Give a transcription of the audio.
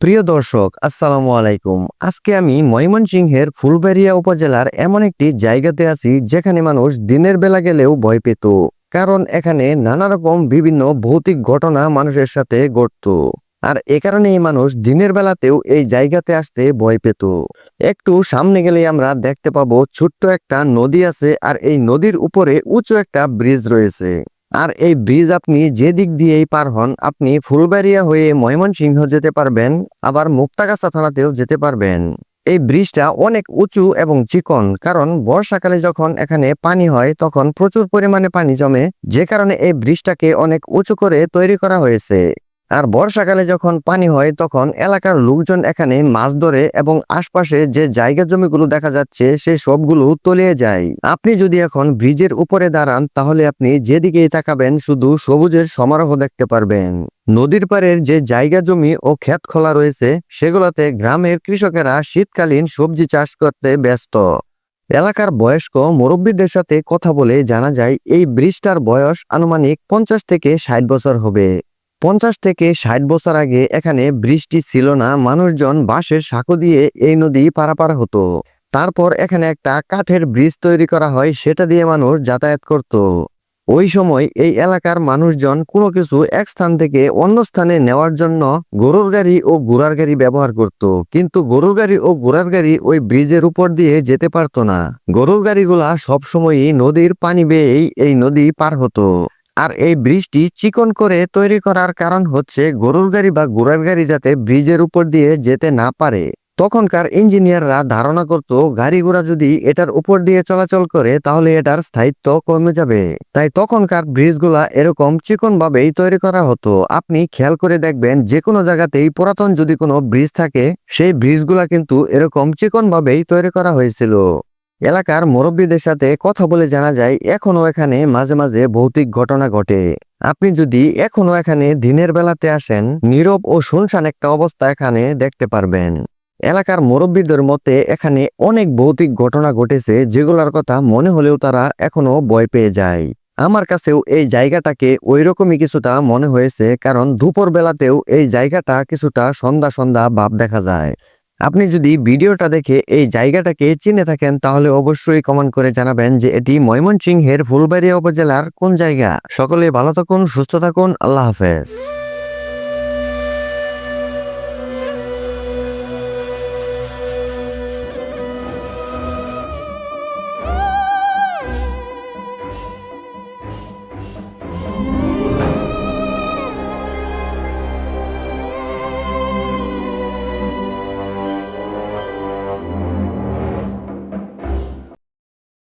প্রিয় দর্শক, আসসালামু আলাইকুম। আজকে আমি ময়মনসিংহের ফুলবাড়িয়া উপজেলার এমন একটি জায়গাতে আছি, যেখানে মানুষ দিনের বেলা গেলেও ভয় পেত। কারণ এখানে নানা রকম বিভিন্ন ভৌতিক ঘটনা মানুষের সাথে ঘটত। আর এ কারণেই মানুষ দিনের বেলাতেও এই জায়গাতে আসতে ভয় পেত। একটু সামনে গেলেই আমরা দেখতে পাবো, ছোট্ট একটা নদী আছে, আর এই নদীর উপরে উঁচু একটা ব্রিজ রয়েছে। আর এই ব্রিজ আপনি যে দিক দিয়েই পার হন, আপনি ফুলবাড়িয়া হয়ে ময়মনসিংহ যেতে পারবেন, আবার মুক্তাগাছা থানাতেও যেতে পারবেন। এই ব্রিজটা অনেক উঁচু এবং চিকন, কারণ বর্ষাকালে যখন এখানে পানি হয়, তখন প্রচুর পরিমাণে পানি জমে, যে কারণে এই ব্রিজটাকে অনেক উঁচু করে তৈরি করা হয়েছে। আর বর্ষাকালে যখন পানি হয়, তখন এলাকার লোকজন এখানে মাছ ধরে এবং আশপাশে যে জায়গা জমিগুলো দেখা যাচ্ছে সেই সবগুলো তলিয়ে যায়। আপনি যদি এখন ব্রিজের উপরে দাঁড়ান, তাহলে আপনি যেদিকেই তাকাবেন, শুধু সবুজের সমারোহ দেখতে পারবেন। নদীর পাড়ের যে জায়গা জমি ও ক্ষেত খোলা রয়েছে, সেগুলোতে গ্রামের কৃষকেরা শীতকালীন সবজি চাষ করতে ব্যস্ত। এলাকার বয়স্ক মুরব্বীদের সাথে কথা বলে জানা যায়, এই ব্রিজটার বয়স আনুমানিক পঞ্চাশ থেকে ষাট বছর হবে। পঞ্চাশ থেকে ষাট বছর আগে এখানে বৃষ্টি ছিল না, মানুষজন বাঁশের সাঁকো দিয়ে এই নদী পারাপার হতো। তারপর এখানে একটা কাঠের ব্রিজ তৈরি করা হয়, সেটা দিয়ে মানুষ যাতায়াত করত। ওই সময় এই এলাকার মানুষজন কোনো কিছু এক স্থান থেকে অন্য স্থানে নেওয়ার জন্য গরুর গাড়ি ও ঘোড়ার গাড়ি ব্যবহার করত। কিন্তু গরুর গাড়ি ও ঘোড়ার গাড়ি ওই ব্রিজের উপর দিয়ে যেতে পারতো না। গরুর গাড়িগুলা সবসময়ই নদীর পানি বেয়েই এই নদী পার হতো। আর এই ব্রিজটি চিকন করে তৈরি করার কারণ হচ্ছে গরুর গাড়ি বা ঘোড়ার গাড়ি যাতে ব্রিজের উপর দিয়ে যেতে না পারে। তখনকার ইঞ্জিনিয়াররা ধারণা করত, গাড়ি ঘোড়া যদি এটার উপর দিয়ে চলাচল করে, তাহলে এটার স্থায়িত্ব কমে যাবে। তাই তখনকার ব্রিজগুলা এরকম চিকন ভাবেই তৈরি করা হতো। আপনি খেয়াল করে দেখবেন যে কোনো জায়গাতেই পুরাতন যদি কোনো ব্রিজ থাকে, সেই ব্রিজগুলা কিন্তু এরকম চিকন ভাবেই তৈরি করা হয়েছিল। এলাকার মুরব্বীদের সাথে কথা বলে জানা যায়, এখনও এখানে মাঝে মাঝে ভৌতিক ঘটনা ঘটে। আপনি যদি এখনও এখানে দিনের বেলাতে আসেন, নীরব ও শুনশান একটা অবস্থা এখানে দেখতে পারবেন। এলাকার মুরব্বীদের মতে, এখানে অনেক ভৌতিক ঘটনা ঘটেছে যেগুলোর কথা মনে হলেও তারা এখনও ভয় পেয়ে যায়। আমার কাছেও এই জায়গাটাকে ওই রকমই কিছুটা মনে হয়েছে, কারণ দুপুর বেলাতেও এই জায়গাটা কিছুটা সন্ধ্যা সন্ধ্যা ভাব দেখা যায়। আপনি যদি ভিডিওটা দেখে এই জায়গাটাকে চিনে থাকেন, তাহলে অবশ্যই কমেন্ট করে জানাবেন যে এটি ময়মনসিংহের ফুলবাড়িয়া উপজেলার কোন জায়গা। সকলে ভালো থাকুন, সুস্থ থাকুন, আল্লাহ হাফেজ।